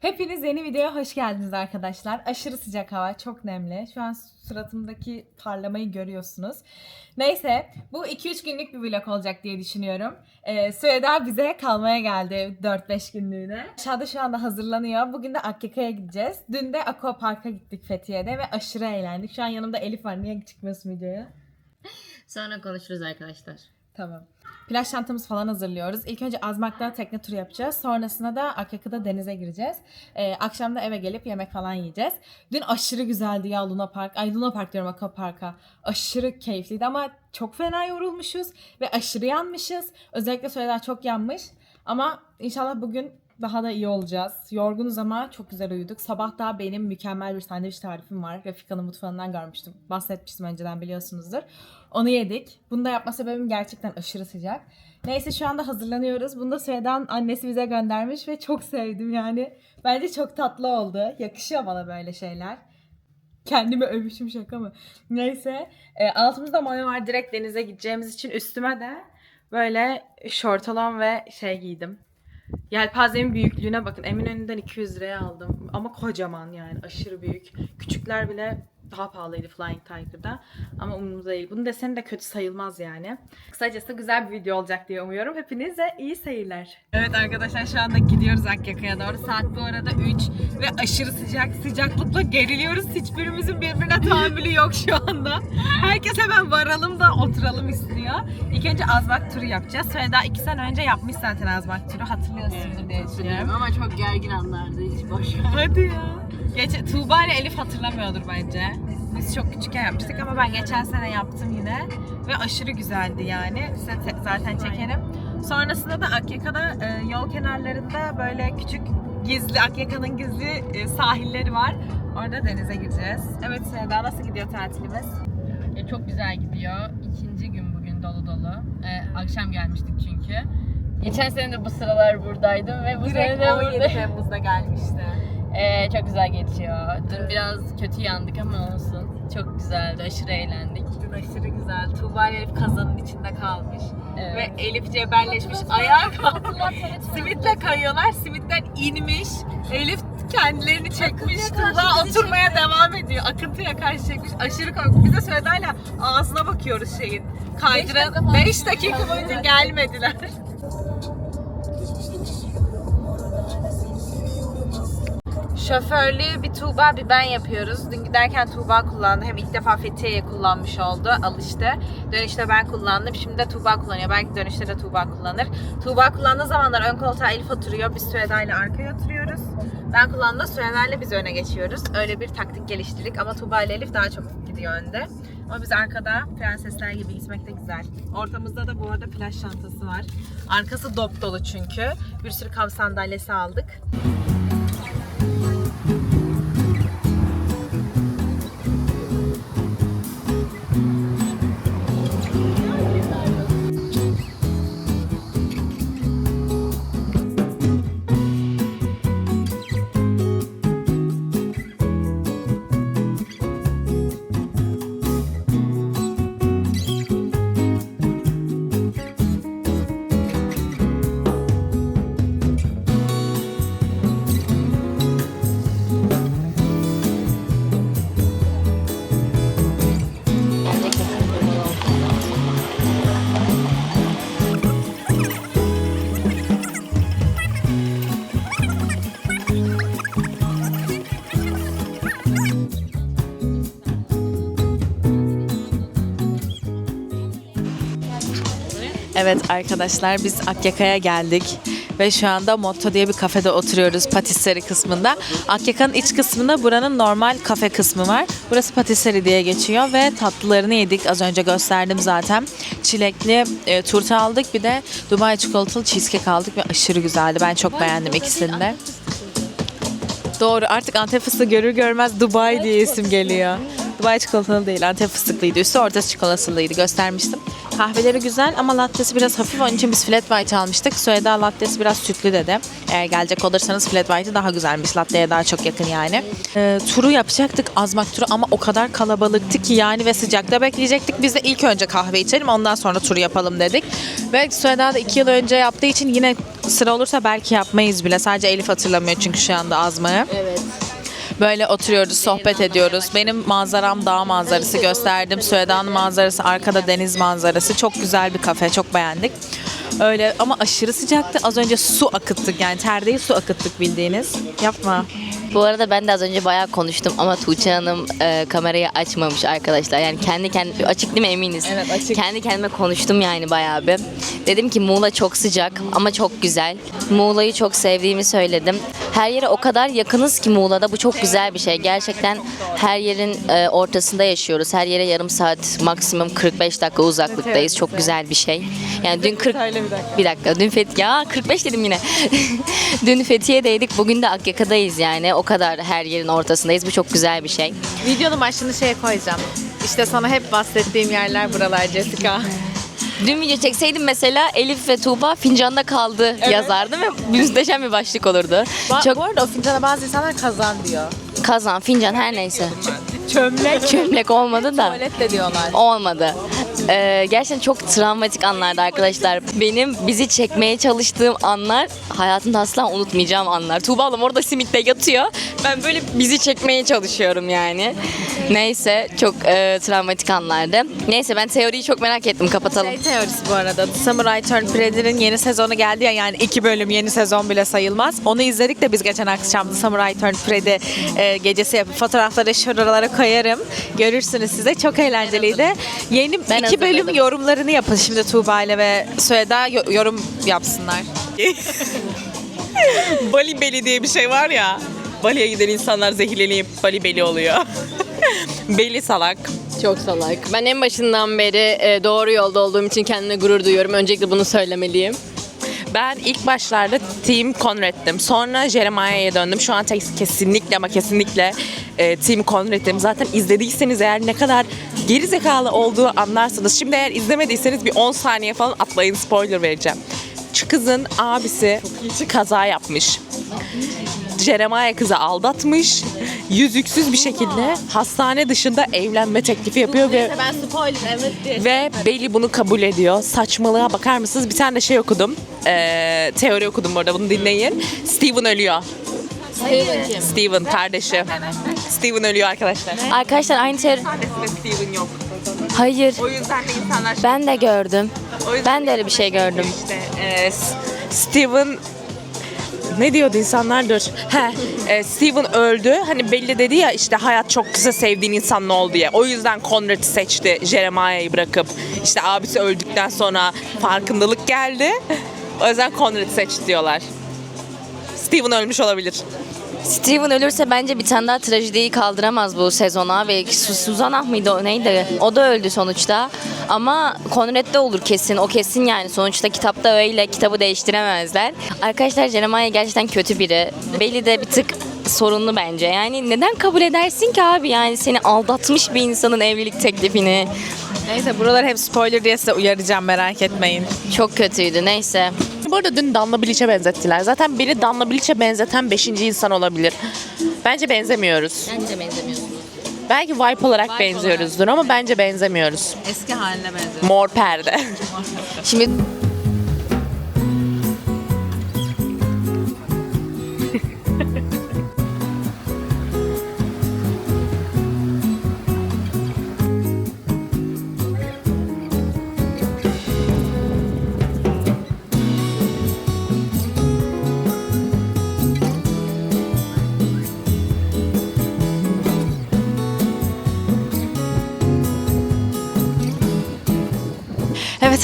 Hepiniz yeni videoya hoş geldiniz arkadaşlar. Aşırı sıcak hava, çok nemli. Şu an suratımdaki parlamayı görüyorsunuz. Neyse, bu 2-3 günlük bir vlog olacak diye düşünüyorum. Ee, Süheda bize kalmaya geldi 4-5 günlüğüne. Aşağıda şu anda hazırlanıyor. Bugün de Akyaka'ya gideceğiz. Dün de Aqua Park'a gittik Fethiye'de ve aşırı eğlendik. Şu an yanımda Elif var. Niye çıkmıyorsun videoya? Sonra konuşuruz arkadaşlar. Tamam. Plaj çantamız falan hazırlıyoruz. İlk önce Azmak'ta tekne turu yapacağız. Sonrasında da Akyaka'da denize gireceğiz. Ee, akşam da eve gelip yemek falan yiyeceğiz. Dün aşırı güzeldi ya Luna Park. Ay Luna Park diyorum Aqua Park'a. Aşırı keyifliydi ama çok fena yorulmuşuz ve aşırı yanmışız. Özellikle Söyler çok yanmış. Ama inşallah bugün daha da iyi olacağız. Yorgunuz ama çok güzel uyuduk. Sabah da benim mükemmel bir sandviç tarifim var. Refika'nın mutfağından görmüştüm. Bahsetmiştim önceden biliyorsunuzdur. Onu yedik. Bunu da yapma sebebim gerçekten aşırı sıcak. Neyse şu anda hazırlanıyoruz. Bunu da Süheydan annesi bize göndermiş ve çok sevdim yani. Bence çok tatlı oldu. Yakışıyor bana böyle şeyler. Kendimi övüşüm şaka mı? Neyse. E, altımızda mayo var. Direkt denize gideceğimiz için üstüme de böyle şortalon ve şey giydim. Yelpazemin büyüklüğüne bakın. Eminönü'nden 200 liraya aldım. Ama kocaman yani. Aşırı büyük. Küçükler bile daha pahalıydı Flying Tiger'da. Ama umurumda değil. Bunun deseni de kötü sayılmaz yani. Kısacası güzel bir video olacak diye umuyorum. Hepinize iyi seyirler. Evet arkadaşlar şu anda gidiyoruz Akyaka'ya doğru. Saat bu arada 3 ve aşırı sıcak. Sıcaklıkla geriliyoruz. Hiçbirimizin birbirine tahammülü yok şu anda. Herkes hemen varalım da oturalım istiyor. İlk önce Azmak turu yapacağız. Sonra daha 2 sene önce yapmış zaten Azmak turu. Hatırlıyorsunuz diye düşünüyorum. Ama çok gergin anlardı hiç boş ver. Hadi ya. Geç, Tuğba ile Elif hatırlamıyordur bence. Biz çok küçükken yapmıştık ama ben geçen sene yaptım yine. Ve aşırı güzeldi yani. Size te- zaten çekerim. Sonrasında da Akyaka'da e, yol kenarlarında böyle küçük gizli, Akyaka'nın gizli e, sahilleri var. Orada denize gireceğiz. Evet Sevda nasıl gidiyor tatilimiz? E, çok güzel gidiyor. İkinci gün bugün dolu dolu. E, akşam gelmiştik çünkü. Geçen sene de bu sıralar buradaydım ve bu sene de burada. Temmuz'da gelmişti. E, çok güzel geçiyor. Dün biraz kötü yandık ama olsun. Çok güzeldi, aşırı eğlendik. Dün aşırı güzel. Tuğba ile Elif kazanın içinde kalmış. Evet. Ve Elif cebelleşmiş. Ayağa kalktılar. Simitle kayıyorlar. Simitten inmiş. Elif kendilerini çekmiş. Tuğba oturmaya devam ediyor. Akıntıya karşı çekmiş. Aşırı korkmuş. Biz de Söyda'yla ağzına bakıyoruz şeyin. Kaydıran 5 dakika boyunca gelmediler. Şoförlüğü bir Tuğba bir ben yapıyoruz. Dün giderken Tuğba kullandı. Hem ilk defa Fethiye'ye kullanmış oldu. Alıştı. Dönüşte ben kullandım. Şimdi de Tuğba kullanıyor. Belki dönüşte de Tuğba kullanır. Tuğba kullandığı zamanlar ön koltuğa Elif oturuyor. Biz Süheda ile arkaya oturuyoruz. Ben kullandığımda Süheda ile biz öne geçiyoruz. Öyle bir taktik geliştirdik. Ama Tuğba ile Elif daha çok gidiyor önde. Ama biz arkada prensesler gibi gitmek de güzel. Ortamızda da bu arada plaj çantası var. Arkası dop dolu çünkü. Bir sürü kamp sandalyesi aldık. Evet arkadaşlar biz Akyaka'ya geldik ve şu anda Motto diye bir kafede oturuyoruz patisserie kısmında. Akyaka'nın iç kısmında buranın normal kafe kısmı var. Burası patisserie diye geçiyor ve tatlılarını yedik. Az önce gösterdim zaten. Çilekli e, turta aldık bir de Dubai çikolatalı cheesecake aldık ve aşırı güzeldi. Ben çok beğendim ikisini de. Doğru artık Antep fıstığı görür görmez Dubai diye isim geliyor. Dubai çikolatalı değil Antep fıstıklıydı. Üstü ortası çikolatalıydı göstermiştim. Kahveleri güzel ama lattesi biraz hafif. Onun için biz flat white almıştık. Söyleda lattesi biraz sütlü dedi. Eğer gelecek olursanız flat white'ı daha güzelmiş. Latte'ye daha çok yakın yani. Ee, turu yapacaktık azmak turu ama o kadar kalabalıktı ki yani ve sıcakta bekleyecektik. Biz de ilk önce kahve içelim ondan sonra turu yapalım dedik. Ve Söyleda da iki yıl önce yaptığı için yine sıra olursa belki yapmayız bile. Sadece Elif hatırlamıyor çünkü şu anda azmağı. Evet. Böyle oturuyoruz, sohbet ediyoruz. Benim manzaram dağ manzarası gösterdim. Söğedan'ın manzarası, arkada deniz manzarası. Çok güzel bir kafe, çok beğendik. Öyle ama aşırı sıcaktı. Az önce su akıttık yani ter değil su akıttık bildiğiniz. Yapma. Bu arada ben de az önce bayağı konuştum ama Tuğçe Hanım e, kamerayı açmamış arkadaşlar. Yani kendi kendi açık değil mi eminiz? Evet, açık. Kendi kendime konuştum yani bayağı bir. Dedim ki Muğla çok sıcak ama çok güzel. Muğla'yı çok sevdiğimi söyledim. Her yere o kadar yakınız ki Muğla'da bu çok güzel bir şey. Gerçekten her yerin e, ortasında yaşıyoruz. Her yere yarım saat maksimum 45 dakika uzaklıktayız. Çok güzel bir şey. Yani dün 40 bir dakika. Dün Fet ya 45 dedim yine. dün Fethiye'deydik. Bugün de Akyaka'dayız yani. O kadar her yerin ortasındayız. Bu çok güzel bir şey. Videonun başlığını şeye koyacağım. İşte sana hep bahsettiğim yerler buralar Jessica. Dün video çekseydim mesela Elif ve Tuğba fincanda kaldı yazardı ve muhteşem bir başlık olurdu. Ba- Çok Bu arada o fincana bazı insanlar kazan diyor. kazan, fincan her neyse. Çömlek. Çömlek olmadı da. Tuvalet de diyorlar. Olmadı. Ee, gerçekten çok travmatik anlardı arkadaşlar. Benim bizi çekmeye çalıştığım anlar hayatımda asla unutmayacağım anlar. Tuğba ablam orada simitte yatıyor. Ben böyle bizi çekmeye çalışıyorum yani. Neyse çok e, travmatik anlardı. Neyse ben teoriyi çok merak ettim. Kapatalım. Şey teorisi bu arada. The Samurai Turnplay'in yeni sezonu geldi ya yani iki bölüm yeni sezon bile sayılmaz. Onu izledik de biz geçen akşam The Samurai Turnplay'de e, gecesi yapıp fotoğrafları şuralara koyarım. Görürsünüz size. Çok eğlenceliydi. Yeni Ben iki bölüm yorumlarını yapın şimdi Tuğba ile ve Söeda yo- yorum yapsınlar. Bali Beli diye bir şey var ya. Bali'ye giden insanlar zehirlenip Bali Beli oluyor. Beli salak. Çok salak. Ben en başından beri e, doğru yolda olduğum için kendime gurur duyuyorum. Öncelikle bunu söylemeliyim. Ben ilk başlarda Team Conrad'dim. Sonra Jeremiah'ya döndüm. Şu an tek- kesinlikle ama kesinlikle e, Team Conrad'im. Zaten izlediyseniz eğer ne kadar gerizekalı olduğu anlarsınız. Şimdi eğer izlemediyseniz bir 10 saniye falan atlayın spoiler vereceğim. Şu kızın abisi kaza yapmış. Jeremiah kızı aldatmış. Yüzüksüz bir şekilde hastane dışında evlenme teklifi yapıyor ve Ben spoiler evet diye. ve Bailey bunu kabul ediyor. Saçmalığa bakar mısınız? Bir tane de şey okudum. Ee, teori okudum burada bunu dinleyin. Steven ölüyor. Steven kardeşi. Steven ölüyor arkadaşlar. Arkadaşlar aynı teori... Kardeşinde Steven yok. Hayır. O yüzden de insanlar Ben de gördüm. O yüzden Ben de öyle bir şey gördüm. işte e, S- Steven ne diyordu insanlar dur. He, e, Steven öldü. Hani belli dedi ya işte hayat çok kısa sevdiğin insan ne oldu diye. O yüzden Conrad'ı seçti Jeremiah'yı bırakıp. İşte abisi öldükten sonra farkındalık geldi. O yüzden Conrad'ı seçti diyorlar. Steven ölmüş olabilir. Steven ölürse bence bir tane daha trajediyi kaldıramaz bu sezona ve Su- Suzanah mıydı o neydi? O da öldü sonuçta. Ama Conrad'de olur kesin. O kesin yani. Sonuçta kitapta öyle. Kitabı değiştiremezler. Arkadaşlar Jeremiah gerçekten kötü biri. Belli de bir tık sorunlu bence. Yani neden kabul edersin ki abi? Yani seni aldatmış bir insanın evlilik teklifini. Neyse buralar hep spoiler diye size uyaracağım merak etmeyin. Çok kötüydü. Neyse. Bu arada dün Danla Bilic'e benzettiler. Zaten beni Danla Bilic'e benzeten 5. insan olabilir. Bence benzemiyoruz. Bence benzemiyorsunuz. Belki vibe olarak benziyoruzdur ama bence benzemiyoruz. Eski haline benziyor. Mor perde. Şimdi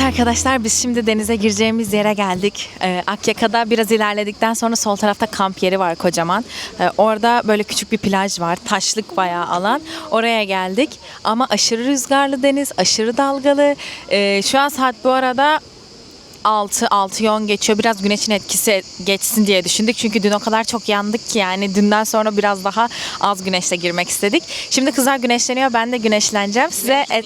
arkadaşlar biz şimdi denize gireceğimiz yere geldik. Ee, Akyaka'da biraz ilerledikten sonra sol tarafta kamp yeri var kocaman. Ee, orada böyle küçük bir plaj var. Taşlık bayağı alan. Oraya geldik. Ama aşırı rüzgarlı deniz, aşırı dalgalı. Ee, şu an saat bu arada 6, 6 10 geçiyor. Biraz güneşin etkisi geçsin diye düşündük. Çünkü dün o kadar çok yandık ki yani dünden sonra biraz daha az güneşle girmek istedik. Şimdi kızlar güneşleniyor. Ben de güneşleneceğim. Size et...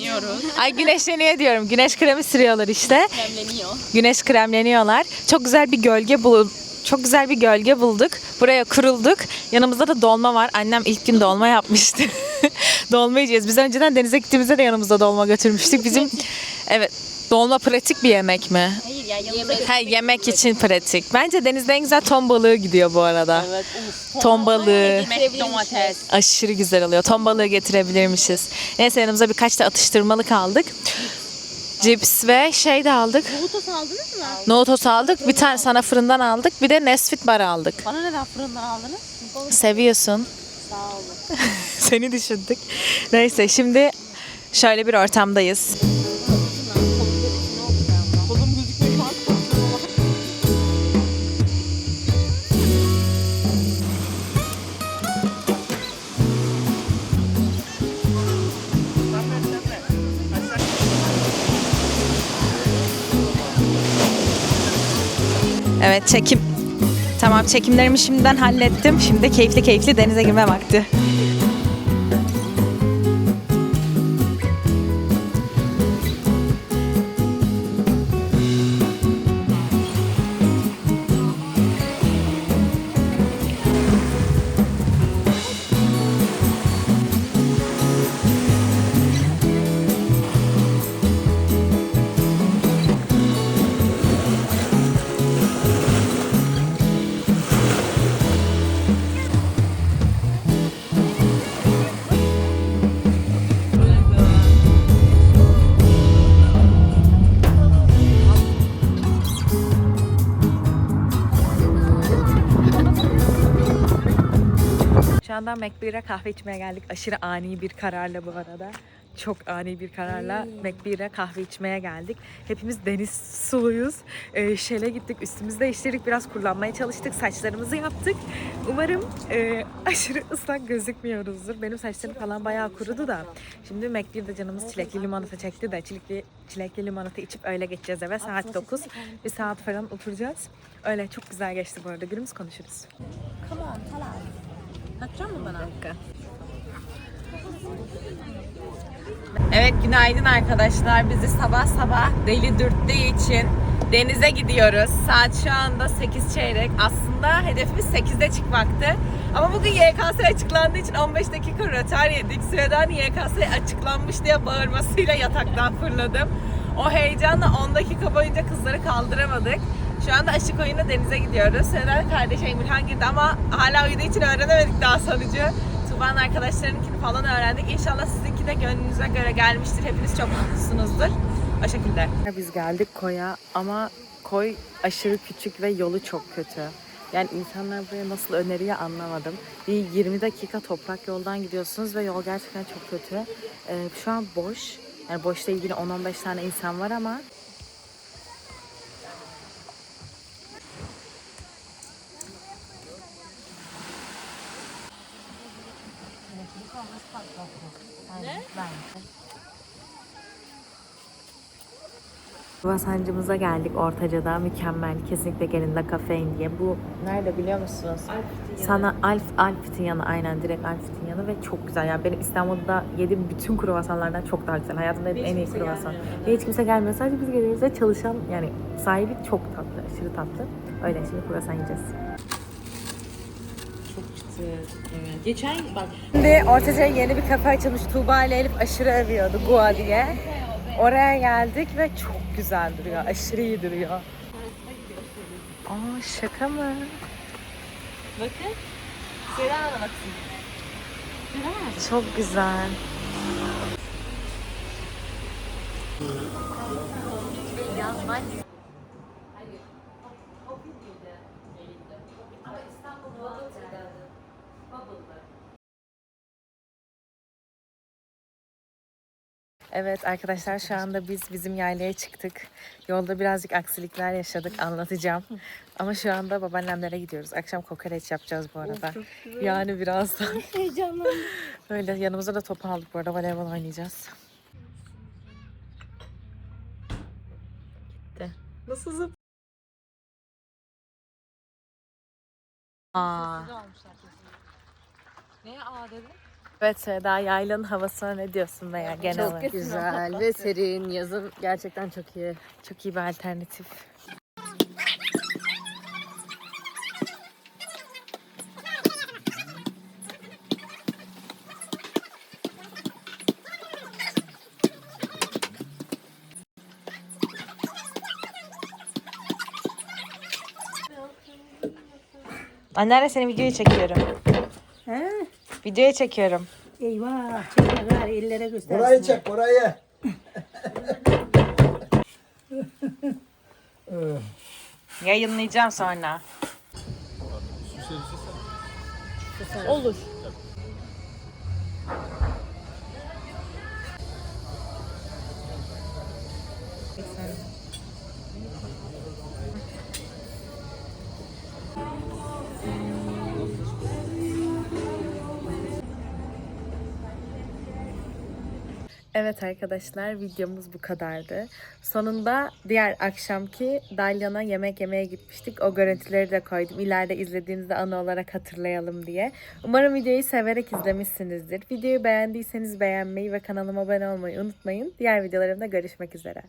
Ay güneşleniyor diyorum. Güneş kremi sürüyorlar işte. Kremleniyor. Güneş kremleniyorlar. Çok güzel bir gölge bul çok güzel bir gölge bulduk. Buraya kurulduk. Yanımızda da dolma var. Annem ilk gün dolma yapmıştı. dolma yiyeceğiz. Biz önceden denize gittiğimizde de yanımızda dolma götürmüştük. Bizim evet dolma pratik bir yemek mi? Hayır ya yemek. Ha, yemek için pratik. Bence denizde en güzel ton balığı gidiyor bu arada. Evet. Ton balığı. domates. Aşırı güzel oluyor. Ton balığı getirebilirmişiz. Neyse yanımıza birkaç da atıştırmalık aldık. Cips ve şey de aldık. Nohutos aldınız mı? Nohutos aldık. Bir tane sana fırından aldık. Bir de Nesfit bar aldık. Bana neden fırından aldınız? Seviyorsun. Sağ olun. Seni düşündük. Neyse şimdi şöyle bir ortamdayız. Evet çekim. Tamam çekimlerimi şimdiden hallettim. Şimdi keyifli keyifli denize girme vakti. Anda McBeer'e kahve içmeye geldik. Aşırı ani bir kararla bu arada. Çok ani bir kararla McBeer'e kahve içmeye geldik. Hepimiz deniz suluyuz. Ee, şele gittik, üstümüzü değiştirdik. Biraz kullanmaya çalıştık. Saçlarımızı yaptık. Umarım e, aşırı ıslak gözükmüyoruzdur. Benim saçlarım falan bayağı kurudu da. Şimdi McBeer'de canımız çilekli limonata çekti de çilekli, çilekli limonata içip öyle geçeceğiz eve. Saat 9. Bir saat falan oturacağız. Öyle çok güzel geçti bu arada. Günümüz konuşuruz. Takacak mı bana Hakkı? Evet günaydın arkadaşlar. Bizi sabah sabah deli dürttüğü için denize gidiyoruz. Saat şu anda 8 çeyrek. Aslında hedefimiz 8'de çıkmaktı. Ama bugün YKS açıklandığı için 15 dakika rötar yedik. Süredan YKS açıklanmış diye bağırmasıyla yataktan fırladım. O heyecanla 10 dakika boyunca kızları kaldıramadık. Şu anda Aşık Oyun'la denize gidiyoruz. Süredan kardeş Emirhan girdi ama hala uyuduğu için öğrenemedik daha sonucu. Tuğba'nın arkadaşlarınkini falan öğrendik. İnşallah sizinki de gönlünüze göre gelmiştir. Hepiniz çok mutlusunuzdur. O şekilde. Biz geldik koya ama koy aşırı küçük ve yolu çok kötü. Yani insanlar buraya nasıl öneriyor anlamadım. Bir 20 dakika toprak yoldan gidiyorsunuz ve yol gerçekten çok kötü. Ee, şu an boş. Yani boşla ilgili 10-15 tane insan var ama Vasancımıza geldik Ortaca'da. Mükemmel. Kesinlikle gelin La Kafein diye. Bu nerede biliyor musunuz? Sana Alf Alfit'in yanı aynen direkt Alfit'in yanı ve çok güzel. Yani benim İstanbul'da yediğim bütün kruvasanlardan çok daha güzel. Hayatımda yediğim en iyi kruvasan. Ve hiç kimse gelmiyor. Sadece biz geliyoruz ve çalışan yani sahibi çok tatlı. Aşırı tatlı. Öyle şimdi kruvasan yiyeceğiz. Geçen bak Şimdi Ortaca'ya yeni bir kafe açılmış. Tuğba ile Elif aşırı övüyordu Gua diye. Oraya geldik ve çok güzel duruyor. Aşırı iyi duruyor. Aa şaka mı? bakın. Sera baksın. Çok güzel. Evet arkadaşlar şu anda biz bizim yaylaya çıktık. Yolda birazcık aksilikler yaşadık anlatacağım. Ama şu anda babaannemlere gidiyoruz. Akşam kokoreç yapacağız bu arada. yani birazdan. Heyecanlandım. Öyle yanımıza da top aldık bu arada voleybol oynayacağız. Gitti. Nasıl zıp? Aa. Neye aa dedin? Evet Seda yaylanın havasına ne diyorsun veya genel olarak? güzel ve serin. Yazın gerçekten çok iyi. Çok iyi bir alternatif. Anneanne seni videoya çekiyorum. He? Videoya çekiyorum. Eyvah, çekme ellere göstersin. Orayı çek orayı. Yayınlayacağım sonra. Olur. Evet arkadaşlar videomuz bu kadardı. Sonunda diğer akşamki Dalyan'a yemek yemeye gitmiştik. O görüntüleri de koydum. İleride izlediğinizde anı olarak hatırlayalım diye. Umarım videoyu severek izlemişsinizdir. Videoyu beğendiyseniz beğenmeyi ve kanalıma abone olmayı unutmayın. Diğer videolarımda görüşmek üzere.